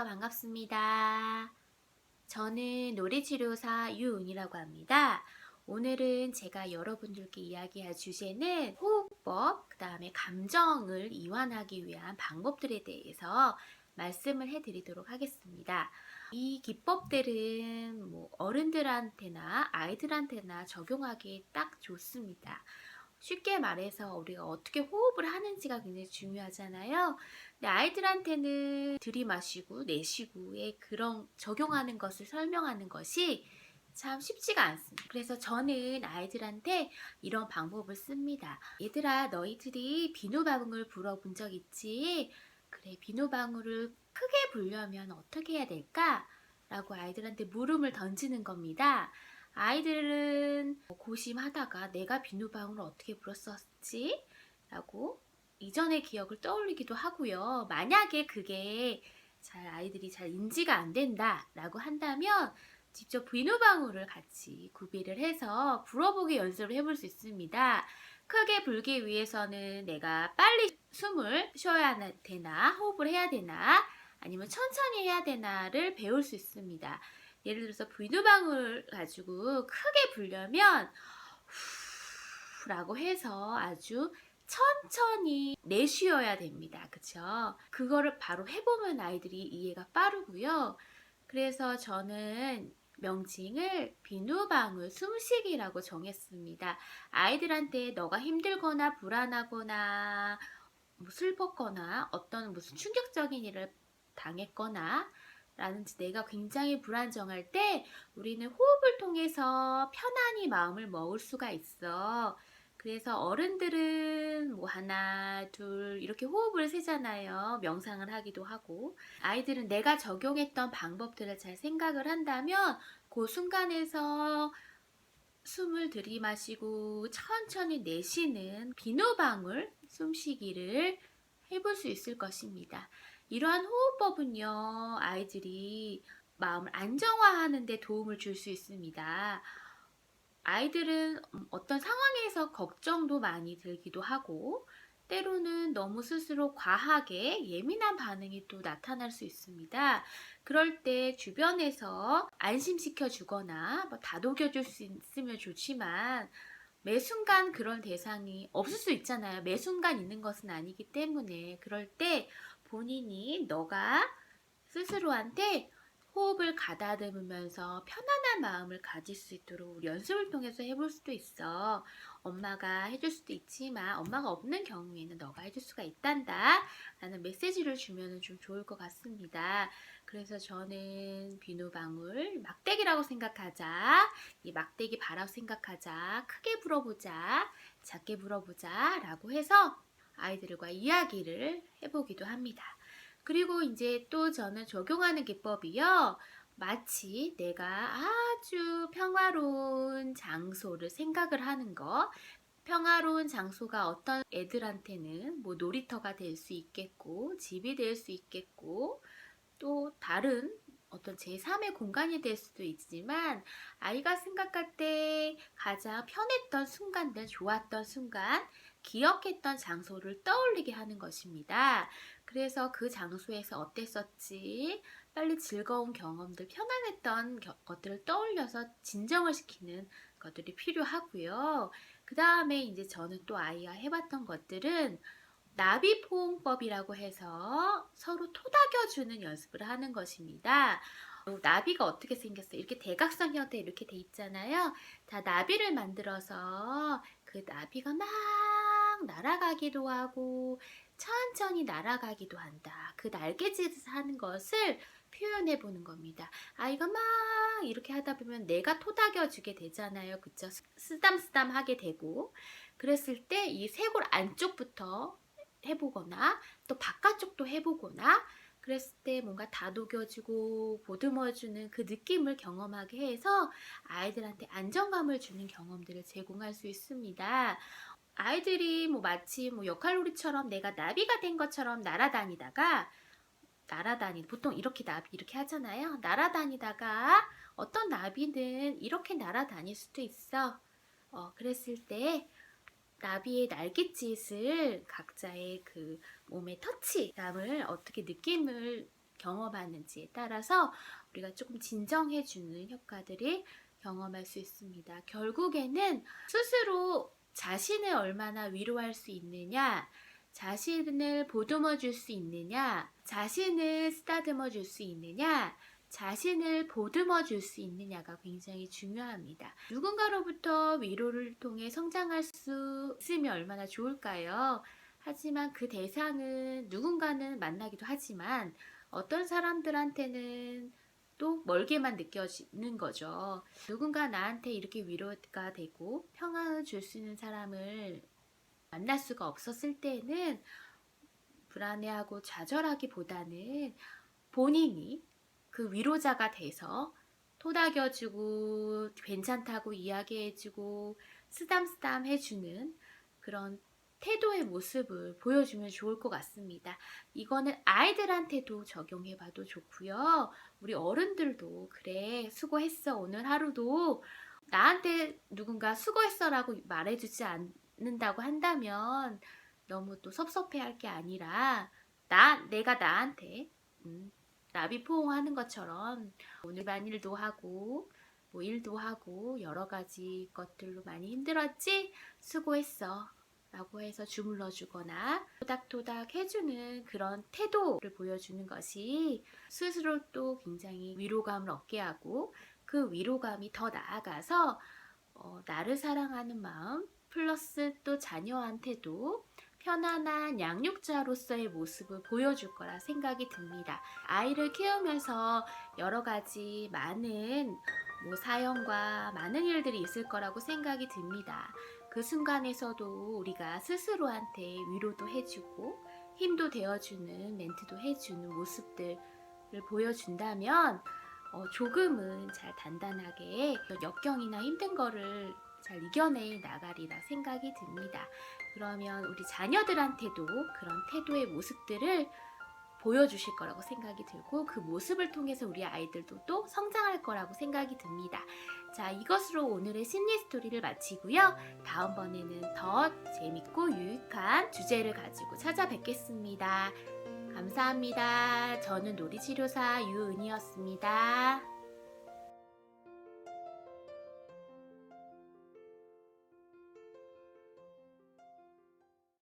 만나서 반갑습니다. 저는 노래치료사 유은이라고 합니다. 오늘은 제가 여러분들께 이야기할 주제는 호흡법, 그 다음에 감정을 이완하기 위한 방법들에 대해서 말씀을 해드리도록 하겠습니다. 이 기법들은 뭐 어른들한테나 아이들한테나 적용하기 딱 좋습니다. 쉽게 말해서 우리가 어떻게 호흡을 하는지가 굉장히 중요하잖아요. 근데 아이들한테는 들이마시고 내쉬고의 그런 적용하는 것을 설명하는 것이 참 쉽지가 않습니다. 그래서 저는 아이들한테 이런 방법을 씁니다. 얘들아, 너희들이 비누방울 불어본 적 있지? 그래, 비누방울을 크게 불려면 어떻게 해야 될까? 라고 아이들한테 물음을 던지는 겁니다. 아이들은 고심하다가 내가 비누방울을 어떻게 불었었지? 라고 이전의 기억을 떠올리기도 하고요. 만약에 그게 잘 아이들이 잘 인지가 안 된다라고 한다면 직접 비누방울을 같이 구비를 해서 불어보기 연습을 해볼 수 있습니다. 크게 불기 위해서는 내가 빨리 숨을 쉬어야 되나, 호흡을 해야 되나, 아니면 천천히 해야 되나를 배울 수 있습니다. 예를 들어서 비누방울 가지고 크게 불려면 후 라고 해서 아주 천천히 내쉬어야 됩니다. 그쵸? 그거를 바로 해보면 아이들이 이해가 빠르고요. 그래서 저는 명칭을 비누방울 숨쉬기라고 정했습니다. 아이들한테 너가 힘들거나 불안하거나 뭐 슬펐거나 어떤 무슨 충격적인 일을 당했거나 라는지 내가 굉장히 불안정할 때 우리는 호흡을 통해서 편안히 마음을 먹을 수가 있어. 그래서 어른들은 뭐 하나, 둘 이렇게 호흡을 세잖아요. 명상을 하기도 하고. 아이들은 내가 적용했던 방법들을 잘 생각을 한다면 그 순간에서 숨을 들이마시고 천천히 내쉬는 비누방울 숨쉬기를 해볼 수 있을 것입니다. 이러한 호흡법은요, 아이들이 마음을 안정화하는 데 도움을 줄 수 있습니다. 아이들은 어떤 상황에서 걱정도 많이 들기도 하고, 때로는 너무 스스로 과하게 예민한 반응이 또 나타날 수 있습니다. 그럴 때 주변에서 안심시켜 주거나 뭐 다독여 줄 수 있으면 좋지만, 매 순간 그런 대상이 없을 수 있잖아요. 매 순간 있는 것은 아니기 때문에 그럴 때 본인이 너가 스스로한테 호흡을 가다듬으면서 편안한 마음을 가질 수 있도록 연습을 통해서 해볼 수도 있어. 엄마가 해줄 수도 있지만 엄마가 없는 경우에는 너가 해줄 수가 있단다. 라는 메시지를 주면 좀 좋을 것 같습니다. 그래서 저는 비누방울 막대기라고 생각하자. 이 막대기 바라고 생각하자. 크게 불어보자. 작게 불어보자. 라고 해서 아이들과 이야기를 해보기도 합니다. 그리고 이제 또 저는 적용하는 기법이요. 마치 내가 아주 평화로운 장소를 생각을 하는 거. 평화로운 장소가 어떤 애들한테는 뭐 놀이터가 될 수 있겠고, 집이 될 수 있겠고, 또 다른 어떤 제3의 공간이 될 수도 있지만, 아이가 생각할 때 가장 편했던 순간들, 좋았던 순간, 기억했던 장소를 떠올리게 하는 것입니다. 그래서 그 장소에서 어땠었지? 빨리 즐거운 경험들, 편안했던 것들을 떠올려서 진정을 시키는 것들이 필요하고요. 그 다음에 이제 저는 또 아이와 해봤던 것들은 나비 포옹법이라고 해서 서로 토닥여주는 연습을 하는 것입니다. 어, 나비가 어떻게 생겼어요? 이렇게 대각선 형태 이렇게 돼 있잖아요. 자, 나비를 만들어서 그 나비가 막 날아가기도 하고 천천히 날아가기도 한다. 그 날개짓을 하는 것을 표현해 보는 겁니다. 아이가 막 이렇게 하다 보면 내가 토닥여 주게 되잖아요. 그쵸? 쓰담쓰담 하게 되고. 그랬을 때 이 쇄골 안쪽부터 해보거나 또 바깥쪽도 해보거나 그랬을 때 뭔가 다독여주고 보듬어주는 그 느낌을 경험하게 해서 아이들한테 안정감을 주는 경험들을 제공할 수 있습니다. 아이들이 뭐 마치 뭐 역할놀이처럼 내가 나비가 된 것처럼 날아다니다가 날아다니 보통 이렇게 나비 이렇게 하잖아요. 날아다니다가 어떤 나비는 이렇게 날아다닐 수도 있어. 어, 그랬을 때 나비의 날갯짓을 각자의 그 몸의 터치감을 어떻게 느낌을 경험하는지에 따라서 우리가 조금 진정해주는 효과들을 경험할 수 있습니다. 결국에는 스스로 자신을 얼마나 위로할 수 있느냐, 자신을 보듬어 줄 수 있느냐, 자신을 쓰다듬어 줄 수 있느냐, 자신을 보듬어 줄 수 있느냐가 굉장히 중요합니다. 누군가로부터 위로를 통해 성장할 수 있으면 얼마나 좋을까요? 하지만 그 대상은 누군가는 만나기도 하지만 어떤 사람들한테는 또 멀게만 느껴지는 거죠. 누군가 나한테 이렇게 위로가 되고 평안을 줄 수 있는 사람을 만날 수가 없었을 때는 불안해하고 좌절하기보다는 본인이 그 위로자가 돼서 토닥여주고 괜찮다고 이야기해주고 쓰담쓰담 해주는 그런 태도의 모습을 보여주면 좋을 것 같습니다. 이거는 아이들한테도 적용해 봐도 좋고요. 우리 어른들도 그래 수고했어 오늘 하루도 나한테 누군가 수고했어라고 말해주지 않는다고 한다면 너무 또 섭섭해할 게 아니라 나 내가 나한테 음, 나비 포옹하는 것처럼 오늘 반일도 하고 뭐 일도 하고 여러 가지 것들로 많이 힘들었지 수고했어 라고 해서 주물러 주거나 토닥토닥 해주는 그런 태도를 보여주는 것이 스스로 또 굉장히 위로감을 얻게 하고 그 위로감이 더 나아가서 어, 나를 사랑하는 마음 플러스 또 자녀한테도 편안한 양육자로서의 모습을 보여줄 거라 생각이 듭니다. 아이를 키우면서 여러 가지 많은 뭐 사연과 많은 일들이 있을 거라고 생각이 듭니다. 그 순간에서도 우리가 스스로한테 위로도 해주고 힘도 되어주는 멘트도 해주는 모습들을 보여준다면 어, 조금은 잘 단단하게 역경이나 힘든 거를 잘 이겨내 나가리라 생각이 듭니다. 그러면 우리 자녀들한테도 그런 태도의 모습들을 보여주실 거라고 생각이 들고 그 모습을 통해서 우리 아이들도 또 성장할 거라고 생각이 듭니다. 자, 이것으로 오늘의 심리 스토리를 마치고요. 다음번에는 더 재밌고 유익한 주제를 가지고 찾아뵙겠습니다. 감사합니다. 저는 놀이치료사 유은이었습니다.